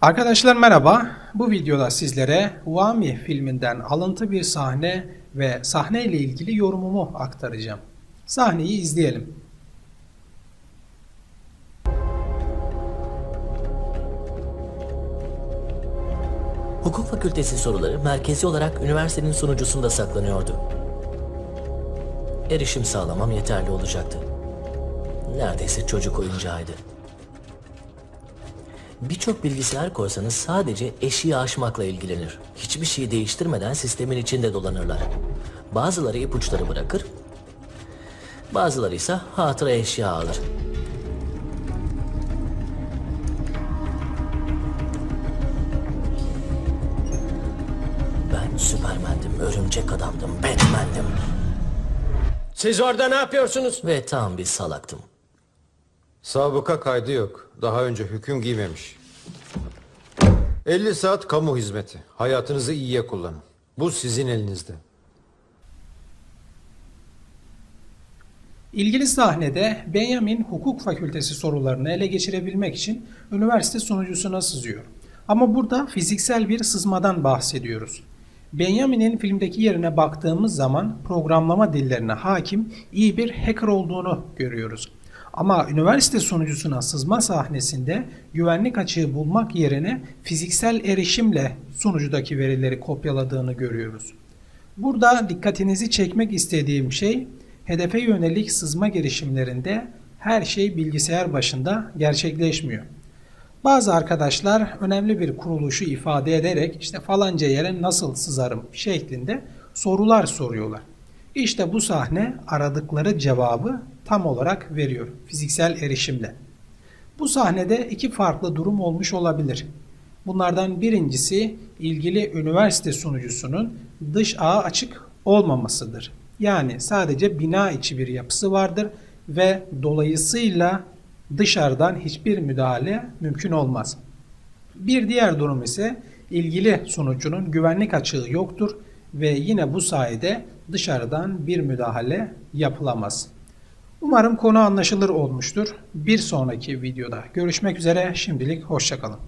Arkadaşlar merhaba. Bu videoda sizlere Wami filminden alıntı bir sahne ve sahne ile ilgili yorumumu aktaracağım. Sahneyi izleyelim. Hukuk fakültesi soruları merkezi olarak üniversitenin sunucusunda saklanıyordu. Erişim sağlamam yeterli olacaktı. Neredeyse çocuk oyuncağıydı. Birçok bilgisayar korsanı sadece eşiği aşmakla ilgilenir. Hiçbir şeyi değiştirmeden sistemin içinde dolanırlar. Bazıları ipuçları bırakır, bazıları ise hatıra eşya alır. Ben Süpermen'dim, örümcek adamdım, Batman'dim Siz orada ne yapıyorsunuz? ve tam bir salaktım. Sabıka kaydı yok. Daha önce hüküm giymemiş. 50 saat kamu hizmeti. Hayatınızı iyiye kullanın. Bu sizin elinizde. İlgili sahnede Benjamin hukuk fakültesi sorularını ele geçirebilmek için üniversite sunucusuna sızıyor. Ama burada fiziksel bir sızmadan bahsediyoruz. Benjamin'in filmdeki yerine baktığımız zaman programlama dillerine hakim iyi bir hacker olduğunu görüyoruz. Ama üniversite sunucusuna sızma sahnesinde güvenlik açığı bulmak yerine fiziksel erişimle sunucudaki verileri kopyaladığını görüyoruz. Burada dikkatinizi çekmek istediğim şey hedefe yönelik sızma girişimlerinde her şey bilgisayar başında gerçekleşmiyor. Bazı arkadaşlar önemli bir kuruluşu ifade ederek işte falanca yere nasıl sızarım şeklinde sorular soruyorlar. İşte bu sahne aradıkları cevabı tam olarak veriyor fiziksel erişimle. Bu sahnede iki farklı durum olmuş olabilir. Bunlardan birincisi ilgili üniversite sunucusunun dış ağı açık olmamasıdır. Yani sadece bina içi bir yapısı vardır ve dolayısıyla dışarıdan hiçbir müdahale mümkün olmaz. Bir diğer durum ise ilgili sunucunun güvenlik açığı yoktur ve yine bu sayede dışarıdan bir müdahale yapılamaz. Umarım konu anlaşılır olmuştur. Bir sonraki videoda görüşmek üzere. Şimdilik hoşçakalın.